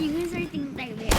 ยิงให้ไส้ติงแตกเลย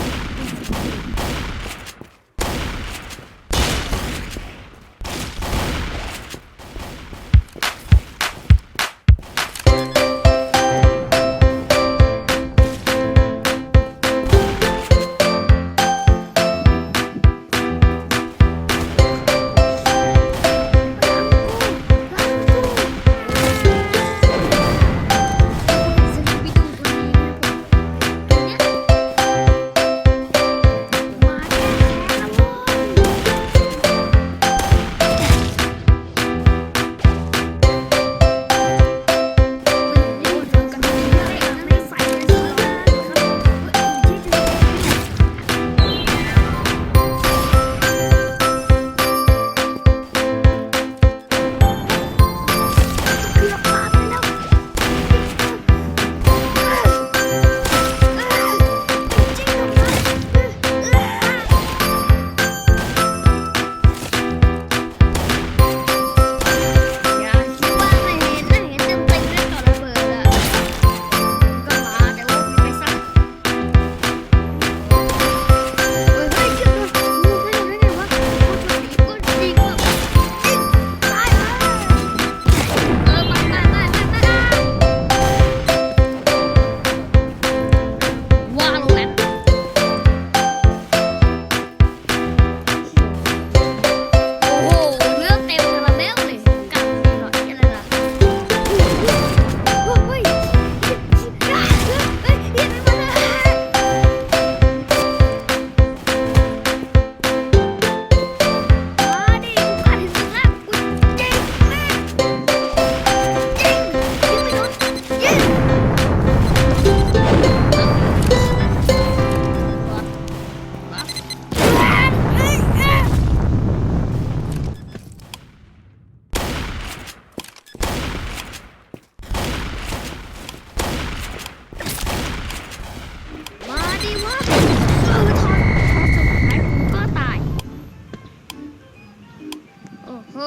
โอ้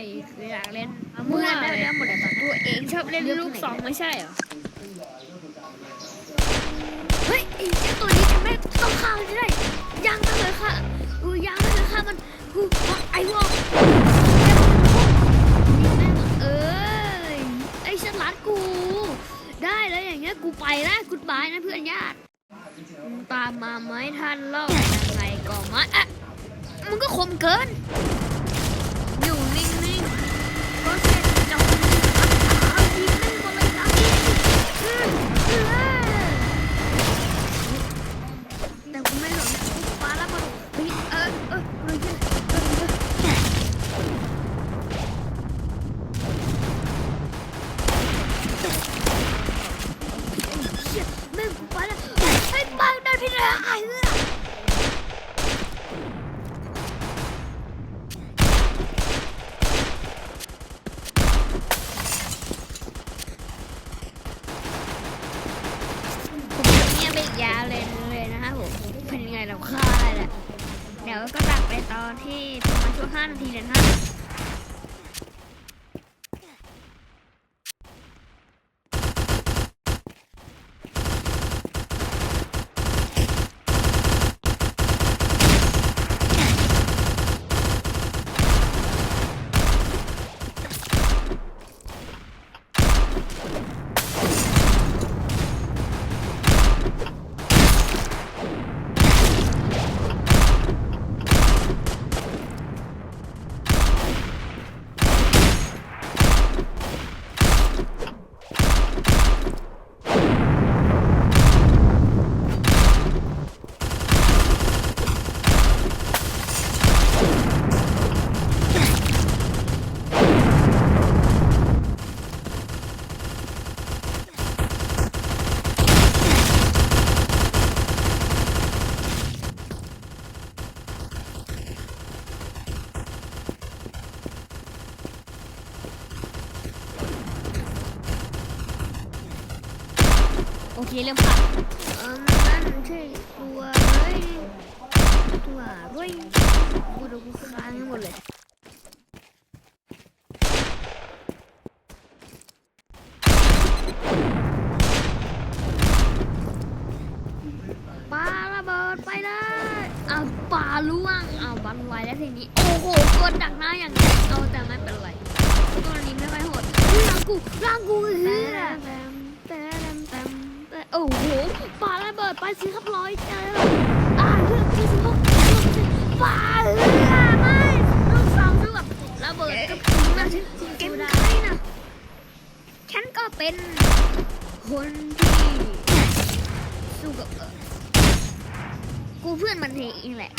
ยคือยากเล่นเมื่อได้เล่นหมดแล้วตัวเองชอบเล่นลูกสองไม่ใช่เหรอ เฮ้ยไอ้เจ้าตัวนี้จม่ บายนะเพื่อนญาติ ตามมาไหมท่านเล่ายังไงก็มาอะมันก็คมเกิน ที่ประมาณช่วง5นาทีเดือนห อเคเริ่มผ่านเออนั่นใช่ตัวเฮ้ยตัวเฮ้ยกูดูกูค้างหมดเลยปาระเบิดไปเลยเอาปาล่วงเอาบันไว้แล้วทีนี้ โอ้โหตัวดักหน้าอย่างนี้เอาแต่ไม่เป็นไรตัวนี้ไม่ค่อยโหดร่างกูร่างกูเฮ้ ปาระเบิดไปสิครับร้อยเจออ่าเรื่องที่สิบหกปาเลือไม่ลูกสองลูกแบบระเบิดก็ถึงนะเกมได้นะฉันก็เป็นคนที่สู้กับกูเพื่อนมันเองแหละ